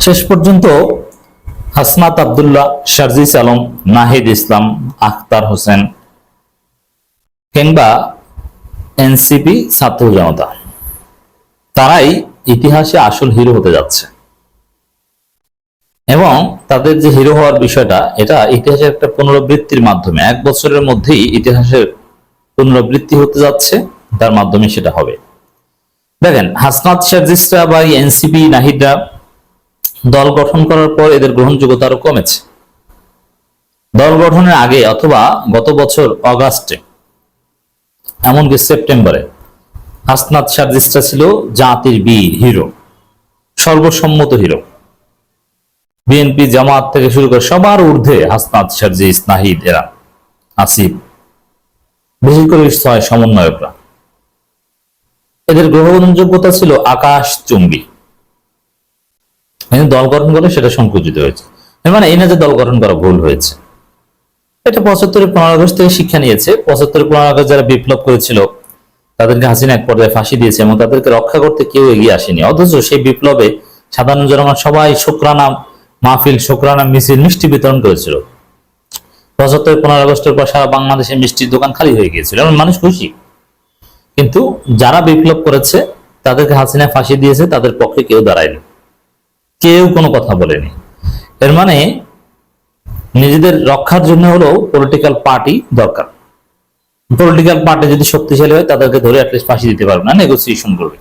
শেষ পর্যন্ত হাসনাত আবদুল্লাহ শারজিস আলম নাহিদ ইসলাম আখতার হোসেন কিংবা এনসিপি ছাত্র জনতা। তারাই ইতিহাসে আসল হিরো হতে যাচ্ছে। এবং তাদের যে হিরো হওয়ার বিষয়টা, এটা ইতিহাসের একটা পুনরাবৃত্তির মাধ্যমে, এক বছরের মধ্যেই ইতিহাসের পুনরাবৃত্তি হতে যাচ্ছে, তার মাধ্যমে সেটা হবে। দেখেন, হাসনাত শারজিসরা বা এনসিপি নাহিদরা দল গঠন করার পর এদের গ্রহণযোগ্যতা আরও কমেছে। দল গঠনের আগে অথবা গত বছর অগাস্টে, এমনকি সেপ্টেম্বরে হাসনাত সার্জিসটা ছিল জাতির বীর, হিরো, সর্বসম্মত হিরো। বিএনপি জামাত থেকে শুরু করে সবার ঊর্ধ্বে হাসনাত সার্জিস নাহিদ এরা, আসিফ, বিশেষ করে সমন্বয়করা। এদের গ্রহণযোগ্যতা ছিল আকাশ চুম্বী। কিন্তু দল গঠন করলে সেটা সংকুচিত হয়েছে। মানে এই না যে দল গঠন করা ভুল হয়েছে। এটা পঁচাত্তরের পনেরো আগস্ট থেকে শিক্ষা নিয়েছে। পঁচাত্তরের পনেরো আগস্ট যারা বিপ্লব করেছিল, তাদেরকে হাসিনা এক পর্যায়ে ফাঁসি দিয়েছে এবং তাদেরকে রক্ষা করতে কেউ এগিয়ে আসেনি। অথচ সেই বিপ্লবে সাধারণ জনগণ সবাই শুক্রানা মাহফিল, শুক্রানা মিছিল, মিষ্টি বিতরণ করেছিল। পঁচাত্তর পনেরো আগস্টের পর সারা বাংলাদেশে মিষ্টির দোকান খালি হয়ে গিয়েছিল। এবং মানুষ খুশি। কিন্তু যারা বিপ্লব করেছে, তাদেরকে হাসিনা ফাঁসি দিয়েছে, তাদের পক্ষে কেউ দাঁড়ায়নি। কেউ কোনো কথা বলেনি। এর মানে নিজেদের রক্ষার জন্য হলেও পলিটিক্যাল পার্টি দরকার। পলিটিক্যাল পার্টি যদি শক্তিশালী হয়, তাদেরকে ধরে অ্যাটলিস্ট ফাঁসি দিতে পারবে না নেগোসিয়েশন করবে।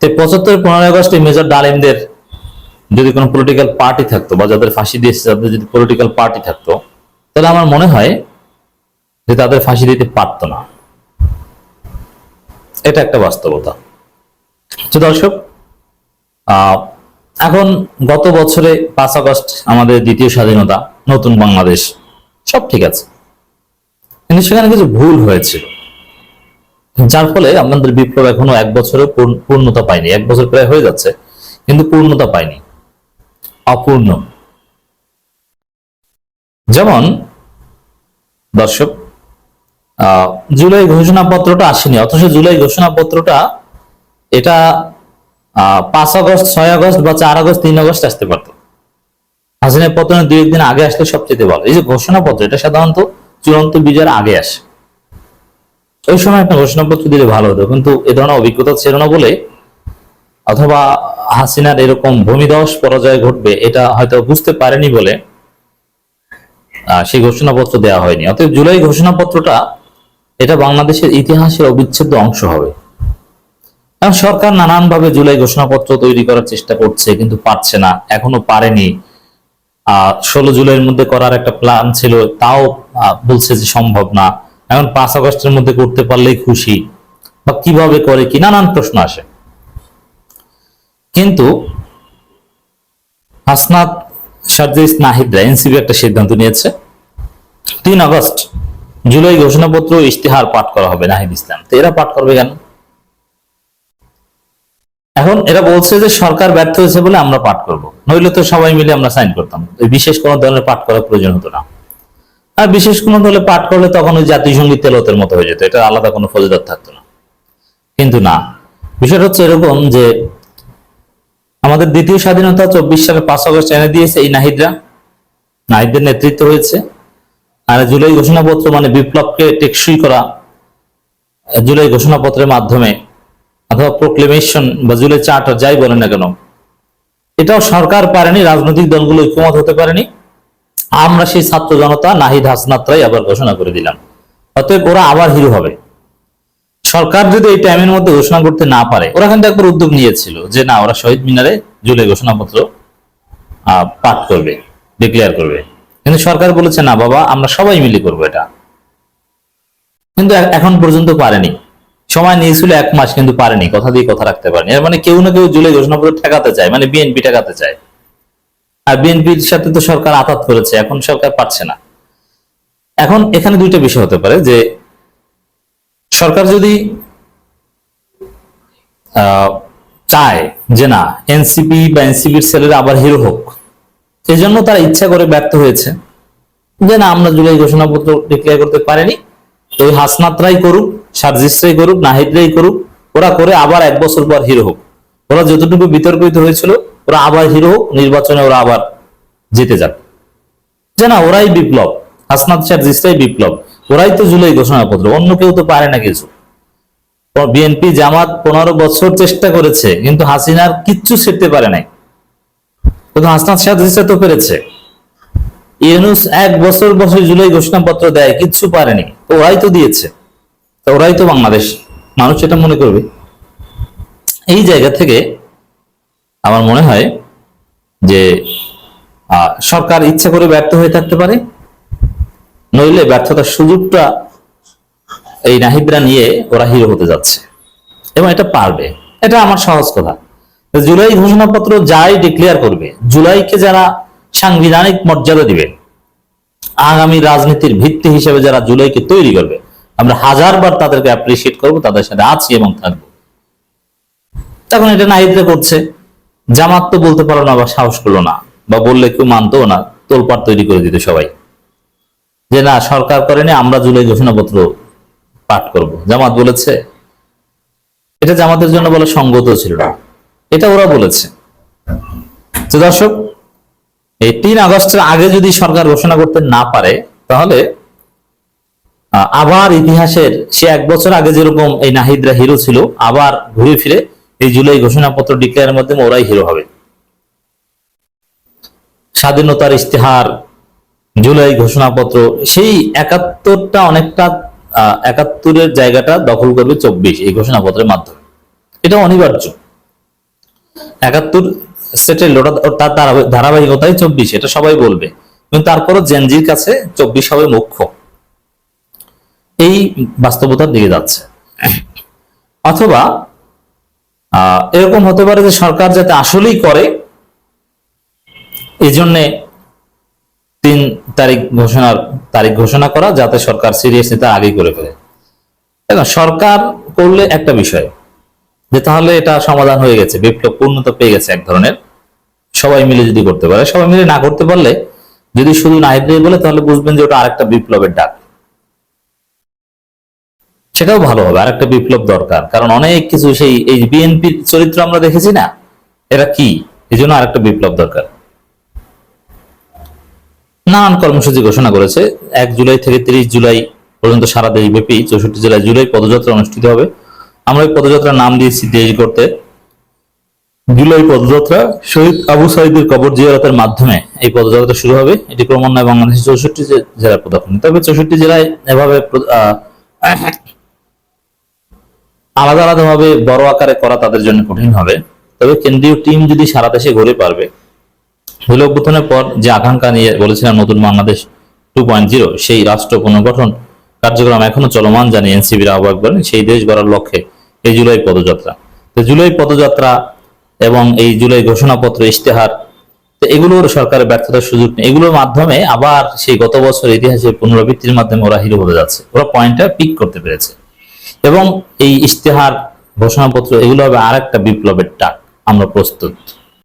তো পঁচাত্তর, পনেরোই আগস্টে মেজর ডালিমদের যদি কোনো পলিটিক্যাল পার্টি থাকতো বা যাদের ফাঁসি দিয়েছে, তাদের যদি পলিটিক্যাল পার্টি থাকতো, তাহলে আমার মনে হয় যে তাদের ফাঁসি দিতে পারতো না। এটা একটা বাস্তবতা। তো দর্শক এখন গত বছরে পাঁচ আগস্ট আমাদের দ্বিতীয় স্বাধীনতা, নতুন বাংলাদেশ, সব ঠিক আছে। কিন্তু সেখানে কিছু ভুল হয়েছে। যার ফলে আমাদের বিপ্লব এখনও এক বছরে পূর্ণতা পায়নি। এক বছর প্রায় হয়ে যাচ্ছে, কিন্তু পূর্ণতা পায়নি। অপূর্ণ। যেমন, দর্শক জুলাই ঘোষণাপত্রটা আসেনি, অথচ জুলাই ঘোষণাপত্রটা, এটা পাঁচ আগস্ট, ছয় আগস্ট বা চার আগস্ট, তিন আগস্ট আসতে পারতো। হাসিনের পতনের দুই একদিন আগে আসলে সবচেয়ে ভালো। এই যে ঘোষণাপত্র, এটা সাধারণত চূড়ান্ত বিজয়ের আগে আসে। ওই সময় একটা ঘোষণাপত্র দিলে ভালো হতো, কিন্তু এ ধরনের অভিজ্ঞতা ছিল না বলে অথবা হাসিনার এরকম ভূমিধস পরাজয় ঘটবে, এটা হয়তো বুঝতে পারেনি বলে সেই ঘোষণাপত্র দেওয়া হয়নি। অতএব জুলাই ঘোষণাপত্রটা, এটা বাংলাদেশের ইতিহাসের অবিচ্ছেদ্য অংশ হবে। এখন সরকার নানানভাবে জুলাই ঘোষণাপত্র তৈরি করার চেষ্টা করছে, কিন্তু পারছে না, এখনও পারেনি। ষোলো জুলাইয়ের মধ্যে করার একটা প্ল্যান ছিল, তাও বলছে যে সম্ভব না। এখন পাঁচ আগস্টের মধ্যে করতে পারলেই খুশি। বা কীভাবে করে কি, নানান প্রশ্ন আসে। কিন্তু হাসনাত সার্জিস নাহিদরা এনসিবি একটা সিদ্ধান্ত নিয়েছে, তিন আগস্ট জুলাই ঘোষণাপত্র ইশতেহার পাঠ করা হবে নাহিদ ইসলাম। তো এরা পাঠ করবে কেন? এখন এরা বলছে যে সরকার ব্যর্থ হয়েছে বলে আমরা পাঠ করব। নইলে তো সবাই মিলে আমরা সাইন করতাম। বিশেষ কোনো দলের পাঠ করার প্রয়োজন হতো না। আর বিশেষ কোনো দলে পাঠ করলে তখন ওই জাতীয় তেলতের মতো হয়ে যেত। এটা আলাদা কোনো ফজিলত থাকতো না। কিন্তু না। বিষয়টা হচ্ছে এরকম যে আমাদের দ্বিতীয় স্বাধীনতা চব্বিশ সালে পাঁচ আগস্ট এনে দিয়েছে এই নাহিদরা। নাহিদদের নেতৃত্ব হয়েছে। আর জুলাই ঘোষণাপত্র মানে বিপ্লবকে টেকসই করা, জুলাই ঘোষণাপত্রের মাধ্যমে অথবা প্রোক্লেমেশন বা জুলাই চার্টার যাই বলেন না কেন, এটাও সরকার পারেনি, রাজনৈতিক দলগুলো ঐক্যমত হতে পারেনি। আমরা সেই ছাত্র জনতা নাহিদ হাসনাতরাই আবার ঘোষণা করে দিলাম। অতএব ওরা আবার হিরো হবে। সরকার যদি এই টাইমের মধ্যে ঘোষণা করতে না পারে, ওরা কিন্তু একবার উদ্যোগ নিয়েছিল যে না, ওরা শহীদ মিনারে জুলাই ঘোষণাপত্র পাঠ করবে ডিক্লেয়ার করবে। কিন্তু সরকার বলেছে, না বাবা, আমরা সবাই মিলে করব এটা। কিন্তু এখন পর্যন্ত পারেনি। সময় নিয়েছিল এক মাস কিন্তু পারেনি, কথা দিয়ে কথা রাখতে পারেনি। মানে কেউ না কেউ জুলাই ঘোষণাপত্র ঠেকাতে চায় মানে বিএনপি ঠেকাতে চায়। আর বিএনপির সাথে তো সরকার আঘাত করেছে, এখন সরকার পারছে না। এখন এখানে দুইটা বিষয় হতে পারে, যে সরকার যদি চায় যে না, এনসিপি বা এনসিপির ছেলেরা আবার হিরো হোক সেই জন্য তারা ইচ্ছা করে ব্যর্থ হয়েছে। যে না, আমরা জুলাই ঘোষণাপত্র ডিক্লেয়ার করতে পারিনি তো ওই হাসনাতরাই করুক সার্জিসরাই করুক নাহিদরাই করুক ওরা করে আবার এক বছর পর হিরো হোক। ওরা যতটুকু বিতর্কিত হয়েছিল ওরা আবার হিরো হোক, নির্বাচনে ওরা আবার জিতে যাক। না ওরাই বিপ্লব হাসনাত শারজিসটাই বিপ্লব ওরাই তো জুলাই ঘোষণাপত্র অন্য কেউ তো পারে না কিছু। বিএনপি জামাত পনেরো বছর চেষ্টা করেছে কিন্তু হাসিনার কিচ্ছু ছেড়তে পারে নাই। কিন্তু হাসনাত শারজিসটা তো পেরেছে ইউনুস এক বছর বছর জুলাই ঘোষণাপত্র দেয় কিচ্ছু পারেনি ওরাই তো দিয়েছে। তো ওরাই তো বাংলাদেশ। মানুষ এটা মনে করবে। এই জায়গা থেকে আমার মনে হয় যে সরকার ইচ্ছা করে ব্যর্থ হয়ে থাকতে পারে। নইলে ব্যর্থতার সুযোগটা এই নাহিদরা নিয়ে ওরা হিরো হতে যাচ্ছে। এবং এটা পারবে। এটা আমার সহজ কথা। জুলাই ঘোষণাপত্র যাই ডিক্লেয়ার করবে, জুলাইকে যারা সাংবিধানিক মর্যাদা দিবে, আগামী রাজনীতির ভিত্তি হিসেবে যারা জুলাইকে তৈরি করবে আমরা হাজারবার তাদেরকে অ্যাপ্রিসিয়েট করব, তাদের সাথে আছি এবং থাকব। তখন এটা নাহিদরা করছে। জামাত তো বলতে পারল না বা সাহস করল না বা বললে কেউ মানতো না, তোলপাড় তৈরি করে দিত সবাই। যে না, সরকার করেনি আমরা জুলাই ঘোষণাপত্র পাঠ করব। জামাত বলেছে, এটা জামাতের জন্য বলে সঙ্গত ছিল না। এটা ওরা বলেছে। তো দর্শক, এই তিন আগস্টের আগে যদি সরকার ঘোষণা করতে না পারে, তাহলে আবার ইতিহাসের সে এক বছর আগে যেরকম এই নাহিদরা হিরো ছিল, আবার ঘুরে ফিরে এই জুলাই ঘোষণাপত্র ডিক্লেয়ারের মাধ্যমে ওরাই হিরো হবে। স্বাধীনতার ইস্তেহার জুলাই ঘোষণাপত্র, সেই একাত্তরটা অনেকটা একাত্তরের জায়গাটা দখল করবে চব্বিশ এই ঘোষণাপত্রের মাধ্যমে। এটা অনিবার্য। একাত্তর সেটেল ওটা তার ধারাবাহিক- ধারাবাহিকতাই চব্বিশ, এটা সবাই বলবে। কিন্তু তারপরও জেনজির কাছে চব্বিশ হবে মুখ্য। এই বাস্তবতার দিকে যাচ্ছে। অথবা এরকম হতে পারে যে সরকার যাতে আসলেই করে এই জন্যে তিন তারিখ ঘোষণার, তারিখ ঘোষণা করা যাতে সরকার সিরিয়াসলি তা আগেই করে ফেলে। দেখো সরকার করলে একটা বিষয়, যে তাহলে এটা সমাধান হয়ে গেছে, বিপ্লব পূর্ণতা পেয়ে গেছে এক ধরনের। সবাই মিলে যদি করতে পারে, সবাই মিলে না করতে পারলে যদি শুধু নাহিদ বলে, তাহলে বুঝবেন যে ওটা আরেকটা বিপ্লবের ডাক। সেটাও ভালো হবে, আরেকটা বিপ্লব দরকার। কারণ অনেক কিছু সেই, এই বিএনপির চরিত্র আমরা দেখেছি না, এরা কি? এই জন্য আরেকটা বিপ্লব দরকার। নানান কর্মসূচি ঘোষণা করেছে। এক জুলাই থেকে তিরিশ জুলাই পর্যন্ত সারা দেশব্যাপী চৌষট্টি জেলায় জুলাই পদযাত্রা অনুষ্ঠিত হবে। আমরা এই পদযাত্রার নাম দিয়েছি দেশ করতে জুলাই পদযাত্রা, শহীদ আবু সাইদের কবর জিয়ারতের মাধ্যমে এই পদযাত্রা শুরু হবে। এটি ক্রমান্বয়ে বাংলাদেশের চৌষট্টি জেলায় পদার্পণ। তবে চৌষট্টি জেলায় এভাবে আলাদা আলাদা ভাবে বড় আকারে করা তাদের জন্য কঠিন হবে। তবে কেন্দ্রীয় টিম যদি সারা দেশে ঘুরে পারবে জুলাই অভ্যুত্থানের পর যে আকাঙ্ক্ষা নিয়ে বলেছিলাম নতুন বাংলাদেশ টু পয়েন্ট জিরো, সেই রাষ্ট্র পুনর্গঠন কার্যক্রম এখনও চলমান, জানি এনসিবির আহ্বায়ক বলেন, সেই দেশ গড়ার লক্ষ্যে এই জুলাই পদযাত্রা। তো জুলাই পদযাত্রা এবং এই জুলাই ঘোষণাপত্র, ইশতেহার, তো এগুলোর সরকারের ব্যর্থতার সুযোগ নেই। এগুলোর মাধ্যমে আবার সেই গত বছর ইতিহাসে পুনরাবৃত্তির মাধ্যমে ওরা হিরো হতে যাচ্ছে। ওরা পয়েন্টটা পিক করতে পেরেছে। এবং এই ইশতেহার ঘোষণাপত্র এগুলো হবে আর একটা বিপ্লবের ডাক। আমরা প্রস্তুত।